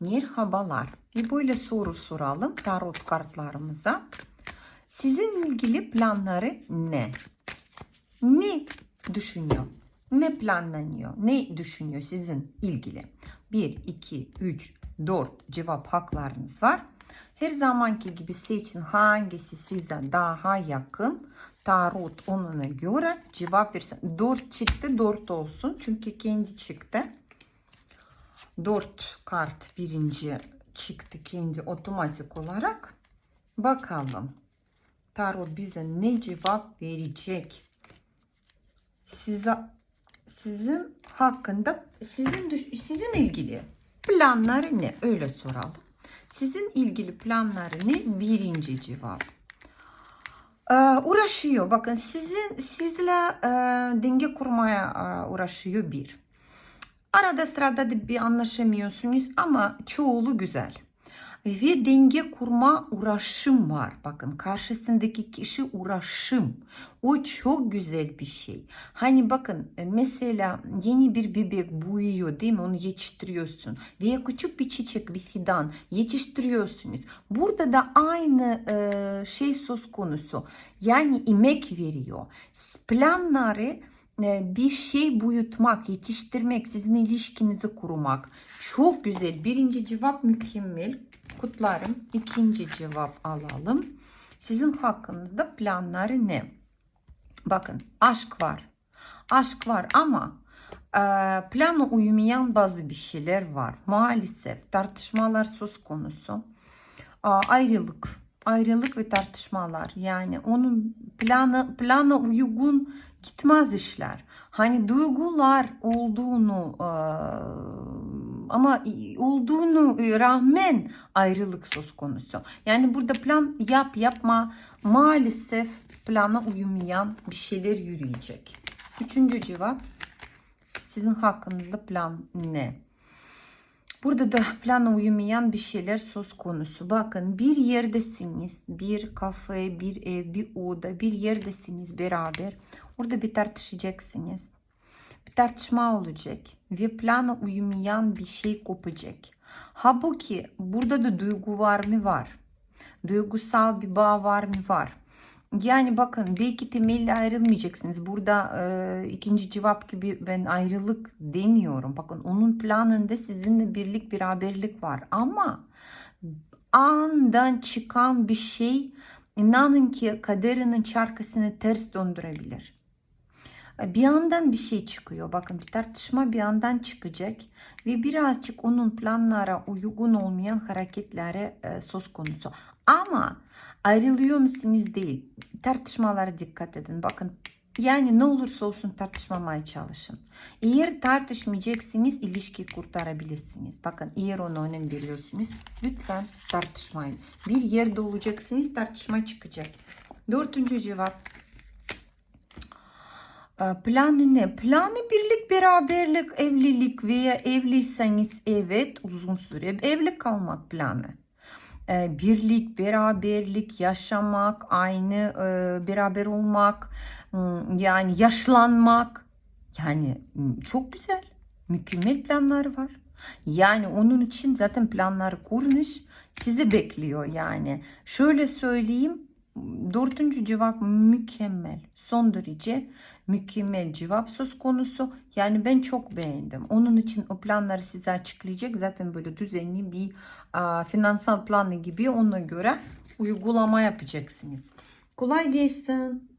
Merhabalar. Bir böyle soru soralım tarot kartlarımıza. Sizin ilgili planları ne? Ne düşünüyor? Ne planlanıyor? Ne düşünüyor sizin ilgili? 1, 2, 3, 4 cevap haklarınız var. Her zamanki gibi seçin hangisi size daha yakın. Tarot onuna göre cevap versin. 4 çıktı 4 olsun. Çünkü kendi çıktı. 4 kart birinci çıktı kendi otomatik olarak. Bakalım. Tarot bize ne cevap verecek? Size sizin hakkında sizin sizin ilgili planları ne? Öyle soralım. Sizin ilgili planları ne? Birinci cevap. Ee, uğraşıyor. Bakın sizin sizle e, denge kurmaya e, uğraşıyor bir. Arada sırada da bir anlaşamıyorsunuz ama çoğulu güzel. Ve denge kurma uğraşım var. Bakın karşısındaki kişi uğraşım. O çok güzel bir şey. Hani bakın e, mesela yeni bir bebek büyüyor değil mi? Onu yetiştiriyorsun. Veya küçük bir çiçek, bir fidan yetiştiriyorsunuz. Burada da aynı e, şey söz konusu. Yani emek veriyor. Planları bir şey büyütmek, yetiştirmek, sizin ilişkinizi kurmak çok güzel. Birinci cevap mükemmel. Kutlarım. İkinci cevap alalım. Sizin hakkınızda planları ne? Bakın aşk var. Aşk var ama e, plana uymayan bazı bir şeyler var. Maalesef tartışmalar söz konusu. Ayrılık. Ayrılık ve tartışmalar. Yani onun planı plana uygun gitmez işler. Hani duygular olduğunu e, ama olduğunu rağmen ayrılık söz konusu. Yani burada plan yap yapma maalesef plana uymayan bir şeyler yürüyecek. Üçüncü cevap sizin hakkınızda plan ne? Burada da plana uymayan bir şeyler söz konusu. Bakın bir yerdesiniz. Bir kafe, bir ev, bir oda, bir yerdesiniz beraber. Orada bir tartışacaksınız. Bir tartışma olacak. Ve plana uymayan bir şey kopacak. Halbuki burada da duygu var mı? Var. Duygusal bir bağ var mı? Var. Yani bakın belki temelli ayrılmayacaksınız. Burada e, ikinci cevap gibi ben ayrılık demiyorum. Bakın onun planında sizinle birlik beraberlik var. Ama andan çıkan bir şey inanın ki kaderinin çarkısını ters döndürebilir. Bir yandan bir şey çıkıyor. Bakın bir tartışma bir yandan çıkacak. Ve birazcık onun planlara uygun olmayan hareketlere e, söz konusu. Ama ayrılıyor musunuz değil. Tartışmalara dikkat edin. Bakın yani ne olursa olsun tartışmamaya çalışın. Eğer tartışmayacaksınız ilişkiyi kurtarabilirsiniz. Bakın eğer ona önem veriyorsunuz lütfen tartışmayın. Bir yerde olacaksınız tartışma çıkacak. Dördüncü cevap. Ee, Planı ne? Planı birlik, beraberlik, evlilik veya evliyseniz evet uzun süre evli kalmak planı. Ee, Birlik, beraberlik, yaşamak, aynı e, beraber olmak, hmm, yani yaşlanmak. Yani hmm, çok güzel, mükemmel planları var. Yani onun için zaten planları kurmuş, sizi bekliyor yani. Şöyle söyleyeyim, Dördüncü cevap mükemmel. Son derece mükemmel cevap söz konusu. Yani ben çok beğendim. Onun için o planları size açıklayacak. Zaten böyle düzenli bir a, finansal planı gibi ona göre uygulama yapacaksınız. Kolay gelsin.